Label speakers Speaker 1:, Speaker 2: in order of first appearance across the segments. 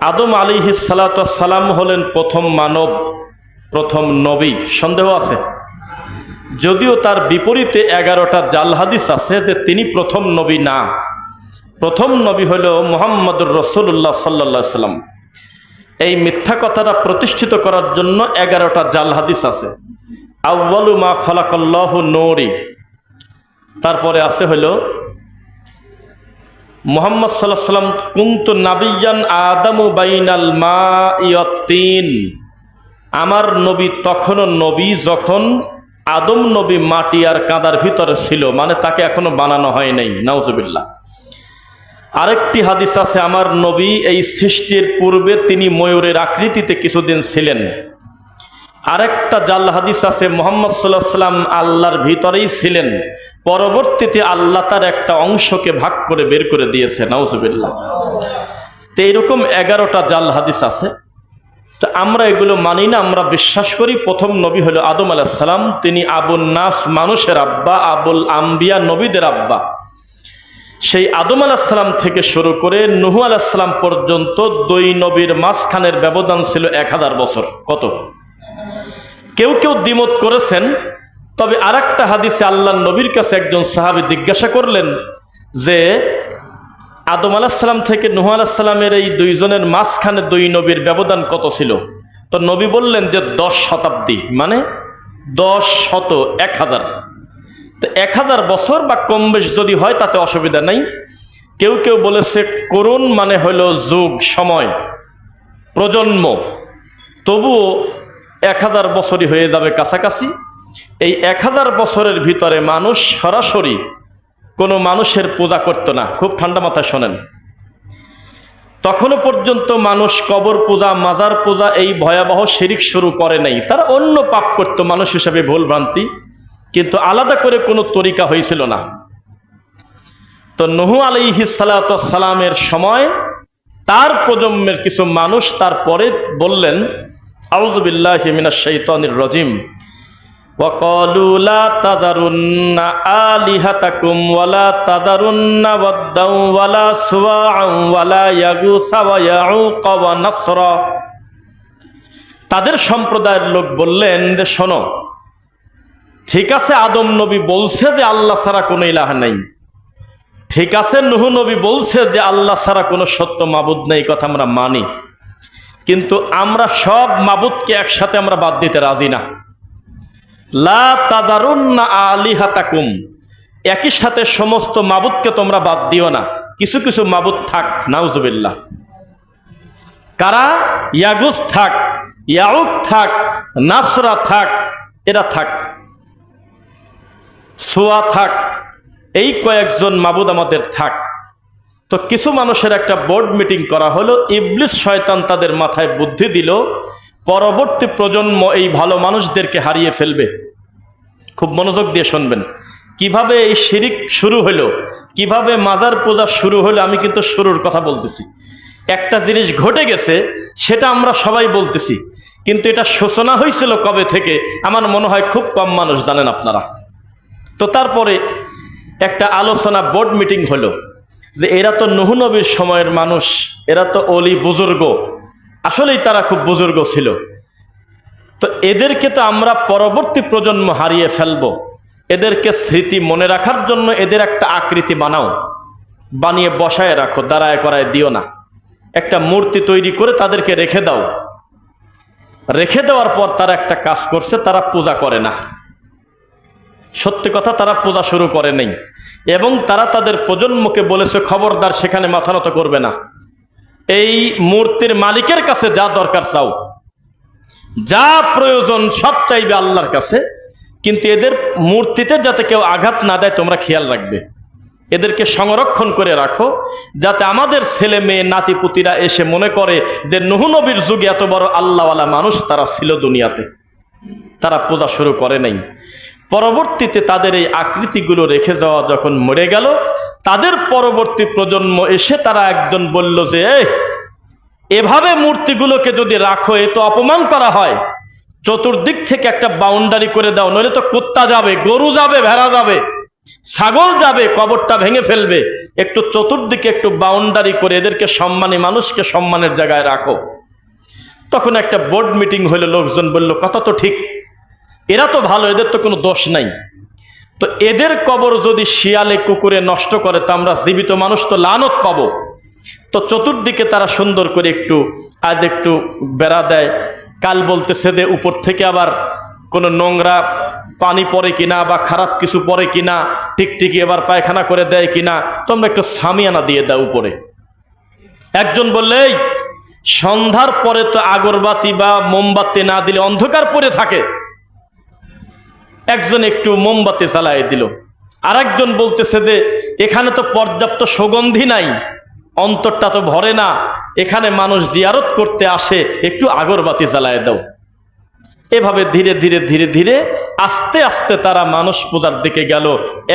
Speaker 1: আদম আলী সালাম হলেন প্রথম মানব, প্রথম নবী। সন্দেহ আছে? যদিও তার বিপরীতে এগারোটা জাল হাদিস আছে যে তিনি প্রথম নবী না। প্রথম নবী হল মোহাম্মদুর রসুল্লাহ সাল্লা সাল্লাম। এই মিথ্যা কথাটা প্রতিষ্ঠিত করার জন্য এগারোটা জাল হাদিস আছে। আউ্বালু মা খলাকল্লাহ নৌরি। তারপরে আছে হইল মোহাম্মদ সাল্লাহ সাল্লাম কুন্তু নাবিয়ান আদামু বাইনাল মা আমার নবী তখনও নবী যখন আদম নবী মাটি আর কাদার ভিতরে ছিল মানে তাকে এখনও বানানো হয় নাই, নাউজুবিল্লাহ। আরেকটি হাদিস আছে, আমার নবী এই সৃষ্টির পূর্বে তিনি ময়ূরের আকৃতিতে কিছুদিন ছিলেন। আরেকটা জাল হাদিস আছে, মোহাম্মদ সাল্লাহ সাল্লাম আল্লাহর ভিতরেই ছিলেন। পরবর্তীতে আল্লাহ তার একটা অংশকে ভাগ করে বের করে দিয়েছে, নাউজুবিল্লাহ। তো এইরকম এগারোটা জাল হাদিস আছে। তো আমরা এগুলো মানি না, আমরা বিশ্বাস করি প্রথম নবী হলো আদম আলাহিসাল্লাম তিনি আবুল নাস মানুষের আব্বা, আবুল আম্বিয়া নবীদের আব্বা। সেই আদম আলাহিসাল্লাম থেকে শুরু করে নুহু আলাহিসাল্লাম পর্যন্ত দুই নবীর মাঝখানের ব্যবধান ছিল এক হাজার বছর। কত? কেউ কেউ দ্বিমত করেছেন, তবে আর একটা হাদিসে আল্লাহ নবীর কাছে একজন সাহাবি জিজ্ঞাসা করলেন যে, আদম আলাহিসাল্লাম থেকে নুহ আলাহিসাল্লামের এই দুইজনের মাঝখানে দুই নবীর ব্যবধান কত ছিল? তো নবী বললেন যে, দশ শতাব্দী মানে দশ শত এক হাজার। তো এক হাজার বছর বা কম বেশ যদি হয়, তাতে অসুবিধা নেই। কেউ কেউ বলেছে, করুণ মানে হলো যুগ, সময়, প্রজন্ম। তবুও এক হাজার বছরই হয়ে যাবে কাছাকাছি। এই এক হাজার বছরের ভিতরে মানুষ সরাসরি কোনো মানুষের পূজা করতো না। খুব ঠান্ডা মাথায় শোনেন। তখনও পর্যন্ত মানুষ কবর পূজা, মাজার পূজা, এই ভয়াবহ শিরিক শুরু করে নাই। তারা অন্য পাপ করতো, মানুষ হিসাবে ভুল ভ্রান্তি। কিন্তু আলাদা করে কোনো তরিকা হয়েছিল না। তো নহু আলাইহি সালামের সময় তার প্রজন্মের কিছু মানুষ তারপরে বললেন আউজুবিল্লাহ মিনাশ শাইতানির রাজিম وقالوا لا تذرن آلهتكم ولا تذرن ودا ولا سواعا ولا يغوث ويعوق ونصرا তাদের সম্প্রদায়ের লোক বললেন যে শোনো ঠিক আছে আদম নবী বলছে যে আল্লাহ ছাড়া কোনো ইলাহ নেই ঠিক আছে নুহু নবী বলছে যে আল্লাহ ছাড়া কোনো সত্য মাবুদ নেই কথা আমরা মানি কিন্তু আমরা সব মাবুদকে একসাথে আমরা বাদ দিতে রাজি না। লা তাজারুন্না আলিহাতাকুম। একই সাথে সমস্ত মাবুদকে তোমরা বাদ দিও না। কিছু কিছু মাবুদ থাক, নাউজুবিল্লাহ। কারা? ইয়াগুস থাক ইয়াউক থাক, নাসরা থাক, এরা থাক। সোয়া থাক, এই কয়েকজন মাবুদ আমাদের থাক। তো কিছু মানুষের একটা বোর্ড মিটিং করা হলো, ইবলিস শয়তান তাদের মাথায় বুদ্ধি দিল, পরবর্তী প্রজন্ম এই ভালো মানুষদেরকে হারিয়ে ফেলবে। খুব মনোযোগ দিয়ে শুনবেন। কীভাবে এই শিরিক শুরু হলো, কীভাবে মাজার পূজা শুরু হলো, আমি কিন্তু শুরুর কথা বলতেছি। একটা জিনিস ঘটে গেছে, সেটা আমরা সবাই বলতেছি, কিন্তু এটা সূচনা হয়েছিল কবে থেকে, আমার মনে হয় খুব কম মানুষ জানেন আপনারা। তো তারপরে একটা আলোচনা বোর্ড মিটিং হলো। যে এরা তো নহু নবীর সময়ের মানুষ, এরা তো অলি বুজুর্গ। আসলেই তারা খুব বুজুর্গ ছিল। তো এদেরকে তো আমরা পরবর্তী প্রজন্ম হারিয়ে ফেলব। এদেরকে স্মৃতি মনে রাখার জন্য এদের একটা আকৃতি বানাও। বানিয়ে বসায় রাখো, দাঁড়ায় করায় দিও না। একটা মূর্তি তৈরি করে তাদেরকে রেখে দাও। রেখে দেওয়ার পর তারা একটা কাজ করছে, তারা পূজা করে না। সত্যি কথা তারা পূজা শুরু করে নেই। এবং তারা তাদের প্রজন্মকে বলেছে, খবরদার, সেখানে মাথা নত করবে না। এই মূর্তির মালিকের কাছে যা দরকার, চাও। যা প্রয়োজন, সব চাইবে আল্লাহর কাছে। কিন্তু এদের মূর্তিতে যাতে কেউ আঘাত না দেয়, তোমরা খেয়াল রাখবে। এদেরকে সংরক্ষণ করে রাখো, যাতে আমাদের ছেলে মেয়ে নাতিপুতিরা এসে মনে করে যে নবীর যুগে এত বড় আল্লাহওয়ালা মানুষ তারা ছিল দুনিয়াতে। তারা পূজা শুরু করে নাই। পরবর্তীতে তাদের এই আকৃতিগুলো রেখে যাওয়া যখন মরে গেল তাদের পরবর্তী প্রজন্ম এসে তারা একজন বলল যে "এই, এভাবে মূর্তিগুলোকে যদি রাখো এ তো অপমান করা হয়। চতুর্দিক থেকে একটা বাউন্ডারি করে দাও নইলে তো কুত্তা যাবে গরু যাবে ভেড়া যাবে ছাগল যাবে কবরটা ভেঙে ফেলবে। একটু চতুর্দিকে একটু বাউন্ডারি করে এদেরকে সম্মানী মানুষকে সম্মানের জায়গায় রাখো। তখন একটা বোর্ড মিটিং হইল লোকজন বলল কথা তো ঠিক এরা তো ভালো এদের তো কোনো দোষ নাই। তো এদের কবর যদি শিয়ালে কুকুরে নষ্ট করে তো আমরা জীবিত মানুষ তো লানত পাবো। তো চতুর্দিকে তারা সুন্দর করে একটু আজ একটু বেড়া দেয়। কাল বলতেছে যে উপর থেকে আবার কোনো নোংরা পানি পড়ে কিনা বা খারাপ কিছু পড়ে কিনা টিকটিকি এবার পায়খানা করে দেয় কিনা তোমরা একটু সামিয়ানা দিয়ে দাও উপরে। একজন বললে "এই, সন্ধ্যার পরে তো আগরবাতি বা মোমবাতি না দিলে অন্ধকার পড়ে থাকে। একজন একটু মোমবাতি জ্বালায় দিল। আরেকজন বলতেছে যে, এখানে তো পর্যাপ্ত সুগন্ধি নাই, অন্তরটা তো ভরে না, এখানে মানুষ জিয়ারত করতে আসে, একটু আগরবাতি জ্বালায় দাও। এভাবে ধীরে ধীরে ধীরে ধীরে আস্তে আস্তে তারা মানুষ পূজার দিকে গেল।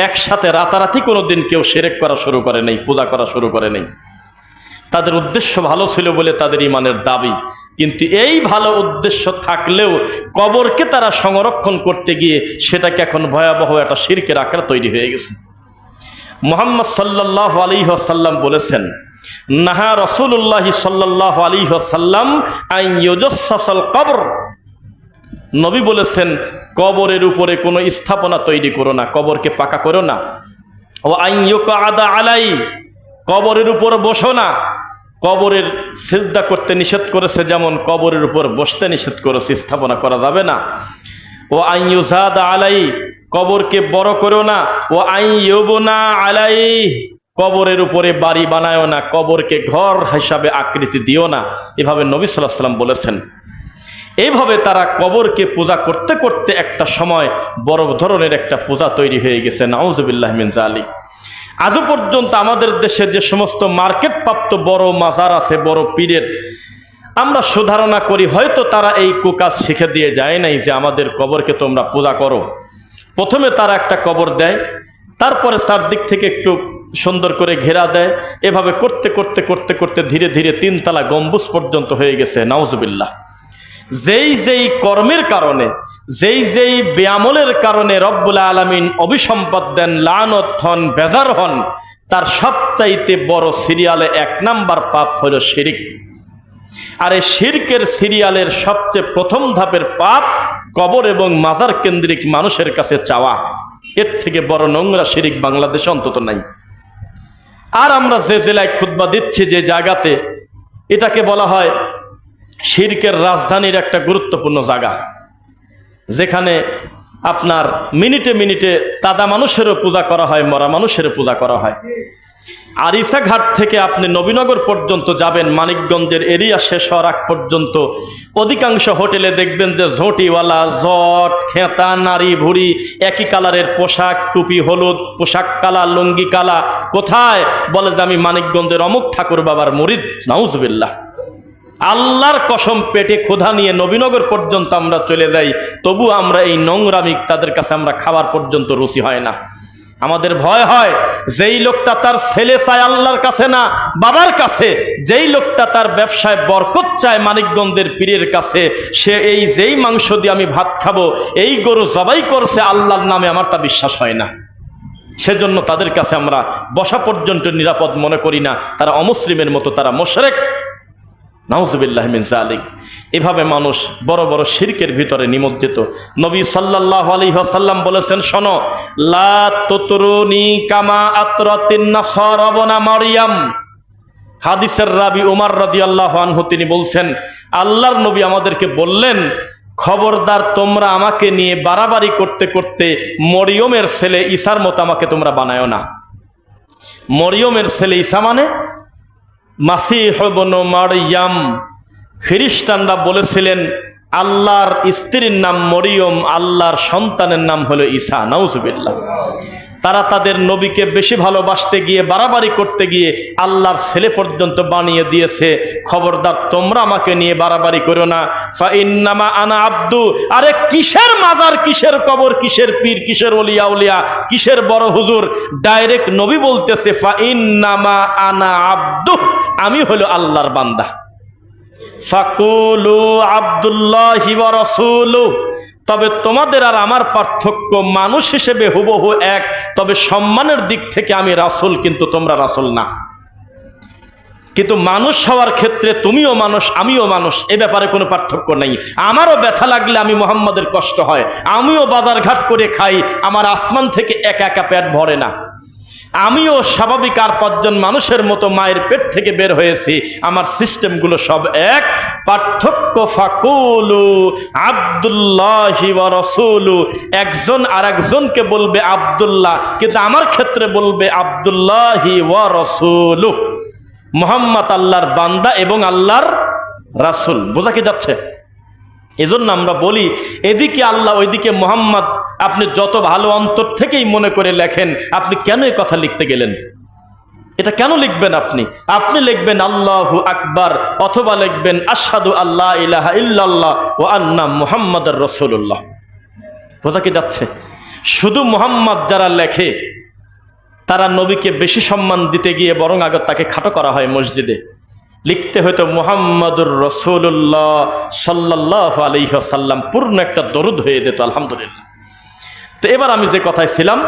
Speaker 1: একসাথে রাতারাতি কোনোদিন কেউ সেরেক করা শুরু করে নেই, পূজা করা শুরু করে নেই। তাদের উদ্দেশ্য ভালো ছিল বলে তাদের ইমানের দাবি। কিন্তু এই ভালো উদ্দেশ্য থাকলেও কবরকে তারা সংরক্ষণ করতে গিয়ে সেটাকে এখন ভয়াবহ একটা শিরকের আকার তৈরি হয়ে গেছে। মোহাম্মদ সাল্লাহ আলী সাল্লাম বলেছেন, নাহা রসুল্লাহ সাল্লাহ আলী সাল্লাম আইয়ুজাল কবর। নবী বলেছেন, কবরের উপরে কোনো স্থাপনা তৈরি করো না, কবরকে পাকা করো না। ও আইয়ুকা আদা আলাই, কবরের উপর বসো না। কবরের সেজদা করতে নিষেধ করেছে, যেমন কবরের উপর বসতে নিষেধ করেছে, স্থাপনা করা যাবে না। ও আইয়ুজাদা আলাই কবরকে বড় করো না। ও আইয়ুবনা আলাই কবরের উপরে বাড়ি বানায়ও না, কবরকে ঘর হিসাবে আকৃতি দিও না। এভাবে নবী সাল্লাহ সাল্লাম বলেছেন। এইভাবে তারা কবরকে পূজা করতে করতে একটা সময় বড় ধরনের একটা পূজা তৈরি হয়ে গেছে। নাউজুবিল্লাহ মিন জালিক আজও পর্যন্ত আমাদের দেশে যে সমস্ত মার্কেট প্রাপ্ত বড় মাজার আছে, বড় পীরের, আমরা সুধারণা করি হয়তো তারা এই কুকাজ শিখে দিয়ে যায় নাই যে আমাদের কবরকে তোমরা পূজা করো। প্রথমে তারা একটা কবর দেয়, তারপরে চারদিক থেকে একটু সুন্দর করে ঘেরা দেয়। এভাবে করতে করতে করতে করতে ধীরে ধীরে তিনতলা গম্বুজ পর্যন্ত হয়ে গেছে, নাউজুবিল্লাহ। যেই যেই কর্মের কারণে, যেই যেই ব্যামলের কারণে রব্বুল আলমিন অভিসম্পদ দেন, লানত হন, বেজার হন, তার সবচাইতে বড় সিরিয়ালে এক নাম্বার পাপ হল শিরিক। আর এই শিরকের সিরিয়ালের সবচেয়ে প্রথম ধাপের পাপ কবর এবং মাজার কেন্দ্রিক মানুষের কাছে চাওয়া। এর থেকে বড় নোংরা শিরিক বাংলাদেশে অন্তত নাই। আর আমরা যে জেলায় খুতবা দিচ্ছি যে জায়গাতে, এটাকে বলা হয় শিরকের রাজধানীর একটা গুরুত্বপূর্ণ জায়গা, যেখানে আপনার মিনিটে মিনিটে তাদা মানুষেরও পূজা করা হয়, মরা মানুষেরও পূজা করা হয়। আরিসা ঘাট থেকে আপনি নবীনগর পর্যন্ত যাবেন, মানিকগঞ্জের এরিয়া শেষ হওয়ার আগ পর্যন্ত, অধিকাংশ হোটেলে দেখবেন যে ঝোঁটিওয়ালা, জট, খেতা, নারী, ভুড়ি, একই কালারের পোশাক, টুপি, হলুদ, পোশাক কালা, লুঙ্গি কালা, কোথায়? বলে যে আমি মানিকগঞ্জের অমুক ঠাকুর বাবার মরিদ, নাউজবিল্লাহ। আল্লাহর কসম পেটে ক্ষুধা নিয়ে নবীনগর পর্যন্ত আমরা চলে যাই তবু আমরা এই নোংরামি তাদের কাছে আমরা খাবার পর্যন্ত রুচি হয় না। আমাদের ভয় হয়, যেই লোকটা তার ছেলে চায় আল্লাহর কাছে না, বাবার কাছে, যেই লোকটা তার ব্যবসায় বরকত চায় মানিকগঞ্জের পীরের কাছে, সে এই যেই মাংস দিয়ে আমি ভাত খাব, এই গরু জবাই করছে আল্লাহর নামে আমার তা বিশ্বাস হয় না। সেজন্য তাদের কাছে আমরা বসা পর্যন্ত নিরাপদ মনে করি না, তারা অমুসলিমের মতো, তারা মোশরেক। নাউজুবিল্লাহ এভাবে মানুষ বড় বড় শিরকের ভিতরে নিমজ্জিত। নবী সাল্লাল্লাহু আলাইহি ওয়াসাল্লাম বলেছেন, শোনো, লা তুতরুনি কামা আতরাতিন নাসারাবনা মারইয়াম হাদিসের রাবি উমর রাদিয়াল্লাহু আনহু, তিনি বলছেন, আল্লাহর নবী আমাদেরকে বললেন, খবরদার তোমরা আমাকে নিয়ে বাড়াবাড়ি করতে করতে মরিয়মের ছেলে ঈসার মতো আমাকে তোমরা বানায়ো না। মরিয়মের ছেলে ঈসা মানে মাসিহ বনু মারিয়াম খ্রিস্টানরা বলেছিলেন, আল্লাহর স্ত্রীর নাম মরিয়ম, আল্লাহর সন্তানের নাম হলো ঈসা, নাউজুবিল্লাহ। তারা তাদের নবীকে বেশি ভালোবাসতে গিয়ে, বাড়াবাড়ি করতে গিয়ে আল্লাহর ছেলে পর্যন্ত বানিয়ে দিয়েছে। খবরদার, তোমরা আমাকে নিয়ে বাড়াবাড়ি করো না। ফাইন্নামা আনা আব্দু। আরে কিসের মাজার, কিসের কবর, কিসের পীর, কিসের অলিয়া উলিয়া, কিসের বড় হুজুর? ডাইরেক্ট নবী বলতেছে, ফাইন্নামা আনা আব্দু। আমি হলো আল্লাহর বান্দা। ফাকুলু আব্দুল্লাহি তবে তোমাদের আর আমার পার্থক্য মানুষ হিসেবে হুবহু এক। তবে সম্মানের দিক থেকে আমি রাসুল, কিন্তু তোমরা রাসুল না। কিন্তু মানুষ হওয়ার ক্ষেত্রে তুমিও মানুষ, আমিও মানুষ, এ ব্যাপারে কোনো পার্থক্য নেই। আমারও ব্যথা লাগলে আমি মোহাম্মদের কষ্ট হয়। আমিও বাজার ঘাট করে খাই, আমার আসমান থেকে একা একা পেট ভরে না। আমিও স্বাভাবিক আর পাঁচজন মানুষের মতো মায়ের পেট থেকে বের হয়েছি। আমার সিস্টেমগুলো সব এক। পার্থক্য ফাকুলু আবদুল্লাহি রসুলু। একজন আর একজনকে বলবে আব্দুল্লাহ, কিন্তু আমার ক্ষেত্রে বলবে আবদুল্লাহি ওয়া রসুলু। মোহাম্মদ আল্লাহর বান্দা এবং আল্লাহর রাসুল। বোঝা কি যাচ্ছে? এজন্য আমরা বলি, এদিকে আল্লাহ, ওইদিকে মোহাম্মদ, আপনি যত ভালো অন্তর থেকেই মনে করে লেখেন, আপনি কেন এই কথা লিখতে গেলেন? এটা কেন লিখবেন আপনি? আপনি লিখবেন আল্লাহ আকবার, অথবা লিখবেন আসাদু আল্লাহ ইলাহা ইল্লাল্লাহ ও আন্না মুহাম্মদ রসুল্লাহ বোঝা কি যাচ্ছে? শুধু মোহাম্মদ যারা লেখে, তারা নবীকে বেশি সম্মান দিতে গিয়ে বরং আগে তাকে খাটো করা হয় মসজিদে। লিখতে হয়তো মোহাম্মদুর রসুল্লাহ সাল্লাহ আলহ্লাম পূর্ণ একটা দরুদ হয়ে যেত, আলহামদুলিল্লাহ। তো এবার আমি যে কথায় ছিলাম,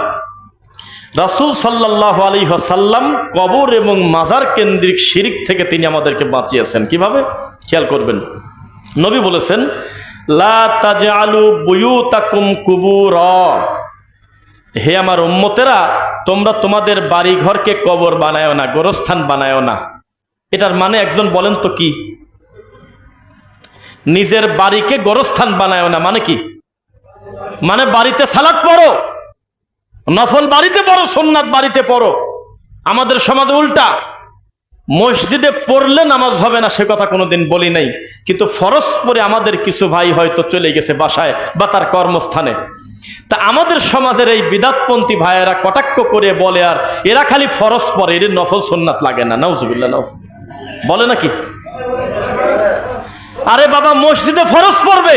Speaker 1: রাসুল সাল্লাহ আলহ্লাম কবর এবং মাজার কেন্দ্রিক শিরিক থেকে তিনি আমাদেরকে বাঁচিয়েছেন। কীভাবে? খেয়াল করবেন। নবী বলেছেন হে আমার উম্মতেরা, তোমরা তোমাদের বাড়ি ঘরকে কবর বানায় না, গোরস্থান বানায় না। এটার মানে একজন বলেন তো কি? নিজের বাড়িকে গোরস্থান বানায় না মানে কি? মানে বাড়িতে সালাদ পড়ো, নফল বাড়িতে পড়ো সোননাথ বাড়িতে পড়ো। আমাদের সমাজে উল্টা। মসজিদে পড়লে নামাজ হবে না, সে কথা কোনোদিন বলি নাই। কিন্তু ফরজ পরে আমাদের কিছু ভাই হয়তো চলে গেছে বাসায় বা তার কর্মস্থানে। তা আমাদের সমাজের এই বিদাতপন্থী ভাইয়েরা কটাক্ষ করে বলে আর, এরা খালি ফরজ পরে এর নফল সোননাথ লাগে না, নাউজুবিল্লাহ নাউজ বলে নাকি? আরে বাবা, মসজিদে ফরজ পড়বে,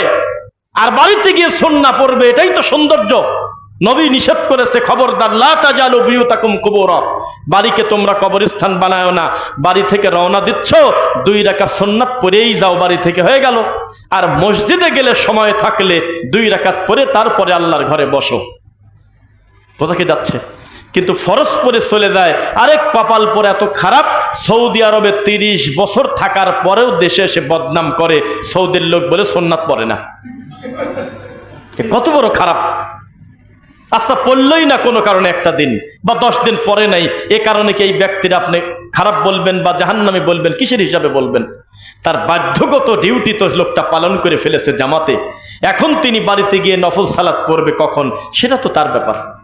Speaker 1: আর বাড়িতে গিয়ে সন্না পড়বে, এটাই তো সৌন্দর্য। নবী নিষেধ করেছে, খবরদার, লা তাজালু বিয়ুতাকুম কুবুরা। বাড়িকে তোমরা কবরস্থান বানায় না। বাড়ি থেকে রওনা দিচ্ছ, দুই রাকা সুন্নাত পরেই যাও, বাড়ি থেকে হয়ে গেল। আর মসজিদে গেলে সময় থাকলে দুই রাকাত পরে তারপরে আল্লাহর ঘরে বসো। কোথাকে যাচ্ছে? কিন্তু ফরজ পরে চলে যায়। আরেক কপাল পরে এত খারাপ, সৌদি আরবে তিরিশ বছর থাকার পরেও দেশে এসে বদনাম করে। সৌদির লোক বলে, সোননাথ পড়ে না। কত বড় খারাপ। আচ্ছা পড়লই না কোনো কারণে একটা দিন, বা দশ দিন পরে নাই। এ কারণে কি এই ব্যক্তির আপনি খারাপ বলবেন বা জাহান্নামে বলবেন? কিসের হিসাবে বলবেন? তার বাধ্যগত ডিউটি তো লোকটা পালন করে ফেলেছে জামাতে। এখন তিনি বাড়িতে গিয়ে নফল সালাত পড়বে কখন? সেটা তো তার ব্যাপার।